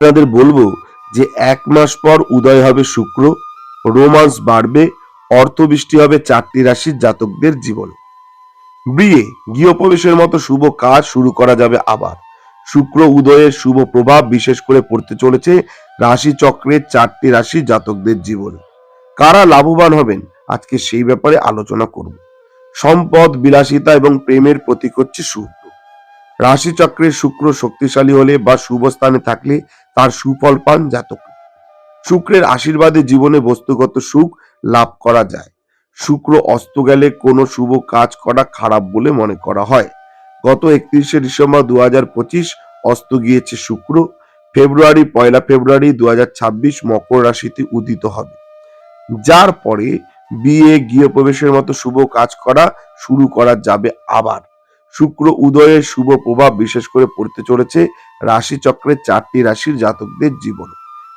আপনাদের বলব যে এক মাস পর উদয় হবে শুক্র, রোমান্স বাড়বে, অর্থবৃষ্টি হবে চারটি রাশির জাতকদের জীবনে। বিয়ে, গৃহপ্রবেশের মতো শুভ কাজ শুরু করা যাবে আবার। শুক্র উদয়ের শুভ প্রভাব বিশেষ করে পড়তে চলেছে রাশি চক্রের চারটি রাশি জাতকদের জীবনে। কারা লাভবান হবেন? আজকে সেই ব্যাপারে আলোচনা করব। সম্পদ, বিলাসিতা এবং প্রেমের প্রতীক হচ্ছে শুক্র। রাশি চক্রের শুক্র শক্তিশালী হলে বা শুভ স্থানে থাকলে তার সুফল পান জাতক। শুক্রের আশীর্বাদে জীবনে বস্তুগত সুখ লাভ করা যায়। শুক্র অস্ত গেলে কোনো শুভ কাজ করা খারাপ বলে মনে করা হয়। গত একত্রিশে ডিসেম্বর দু হাজার পঁচিশ অস্ত গিয়েছে শুক্র। ফেব্রুয়ারি, পয়লা ফেব্রুয়ারি দু হাজার ছাব্বিশ মকর রাশিতে উদিত হবে। যার পরে বিয়ে, গৃহপ্রবেশের মতো শুভ কাজ করা শুরু করা যাবে আবার। শুক্র উদয়ের শুভ প্রভাব বিশেষ করে পড়তে চলেছে রাশি চক্রের চারটি রাশির জাতকদের জীবনে।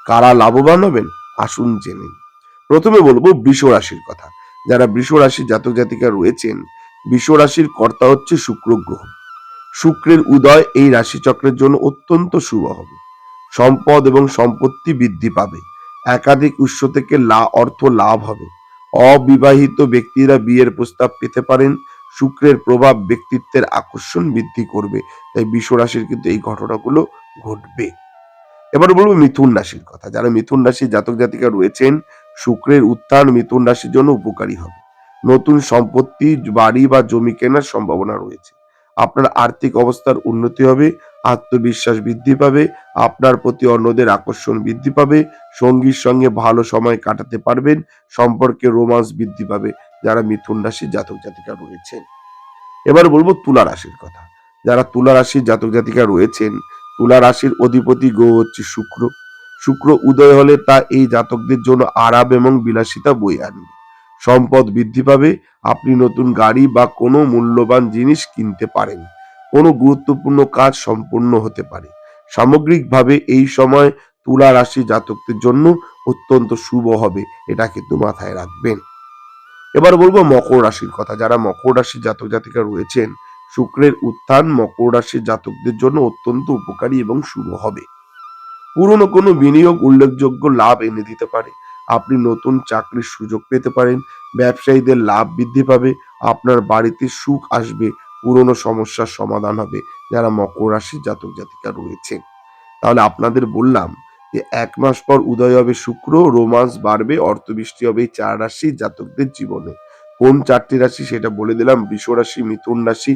কারা লাভবান হবেন? আসুন জেনে প্রথমে বলব বৃষ রাশির কথা। যারা বৃষ রাশির জাতক জাতিকা রয়েছেন, বৃষ রাশির কর্তা হচ্ছে শুক্র গ্রহ। শুক্রের উদয় এই রাশি চক্রের জন্য অত্যন্ত শুভ হবে। সম্পদ এবং সম্পত্তি বৃদ্ধি পাবে। একাধিক উৎস থেকে লা, অর্থ লাভ হবে। অবিবাহিত ব্যক্তিরা বিয়ের প্রস্তাব পেতে পারেন শুক্রের প্রভাব ব্যক্তিত্বের আকর্ষণ বৃদ্ধি করবে। তাই বিশ্ব রাশির কিন্তু এই ঘটনাগুলো ঘটবে। এবার বলব মিথুন রাশির কথা। যারা মিথুন রাশির জাতক জাতিকা রয়েছেন, শুক্রের উত্থান মিথুন রাশির জন্য উপকারী হবে। নতুন সম্পত্তি, বাড়ি বা জমি কেনার সম্ভাবনা রয়েছে। আপনার আর্থিক অবস্থার উন্নতি হবে, আত্মবিশ্বাস বৃদ্ধি পাবে, আপনার প্রতি অন্যদের আকর্ষণ বৃদ্ধি পাবে, সঙ্গীর সঙ্গে ভালো সময় কাটাতে পারবেন, সম্পর্কে রোমান্স বৃদ্ধি পাবে। যারা মিথুন রাশির জাতক জাতিকা রয়েছেন। এবার বলব তুলা রাশির কথা। যারা তুলা রাশির জাতক জাতিকা রয়েছেন, তুলা রাশির অধিপতি গ্রহ হচ্ছে শুক্র। শুক্র উদয় হলে তা এই জাতকদের জন্য আরাম এবং বিলাসিতা বই আনবে। সম্পদ বৃদ্ধি পাবে, আপনি নতুন গাড়ি বা কোনো মূল্যবান জিনিস কিনতে পারেন। কোনো গুরুত্বপূর্ণ কাজ সম্পূর্ণ হতে পারে। সামগ্রিকভাবে এই সময় তুলা রাশি জাতকদের জন্য অত্যন্ত শুভ হবে, এটা কিন্তু মাথায় রাখবেন। এবার বলব মকর রাশির কথা। যারা মকর রাশির জাতক জাতিকা রয়েছেন, শুক্রের উত্থান মকর রাশির জাতকদের জন্য অত্যন্ত উপকারী এবং শুভ হবে। পুরনো কোনো বিনিয়োগ উল্লেখযোগ্য লাভ এনে দিতে পারে। আপনি নতুন চাকরির সুযোগ পেতে পারেন, ব্যবসায়ীদের লাভ বৃদ্ধি পাবে, আপনার বাড়িতে সুখ আসবে, পুরনো সমস্যার সমাধান হবে। যারা মকর রাশির জাতক জাতিকা রয়েছেন, তাহলে আপনাদের বললাম যে এক মাস পর উদয় হবে শুক্র, রোমান্স বাড়বে, অর্থবৃষ্টি হবে এই চার রাশি জাতকদের জীবনে। কোন চারটি রাশি সেটা বলে দিলাম, বৃষ রাশি, মিথুন রাশি,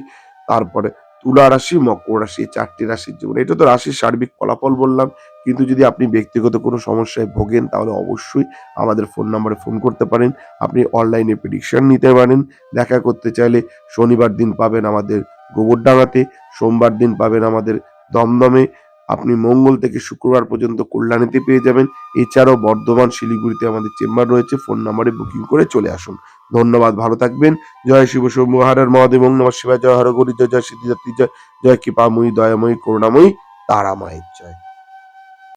তারপরে তুলা রাশি, মকর রাশি, এই চারটি রাশির জীবনে। এটা তো রাশির সার্বিক ফলাফল বললাম, কিন্তু যদি আপনি ব্যক্তিগত কোনো সমস্যায় ভোগেন, তাহলে অবশ্যই আমাদের ফোন নাম্বারে ফোন করতে পারেন। আপনি অনলাইনে প্রেডিকশন নিতে পারেন। দেখা করতে চাইলে শনিবার দিন পাবেন আমাদের গোবরডাঙ্গাতে, সোমবার দিন পাবেন আমাদের দমদমে। আপনি মঙ্গল থেকে শুক্রবার পর্যন্ত কল্যাণীতে পেয়ে যাবেন। এছাড়াও বর্ধমান, শিলিগুড়িতে আমাদের চেম্বার রয়েছে। ফোন নাম্বারে বুকিং করে চলে আসুন। ধন্যবাদ, ভালো থাকবেন। জয় শিব শম্ভু হারার মহাদেব, ওং নমঃ শিবায়। জয় হরগরি জয় জয় সিদ্ধিদাত্রী, জয় জয় কৃপাময়ী, দয়াময়ী, করুণাময়ী, তারামায়ের জয়।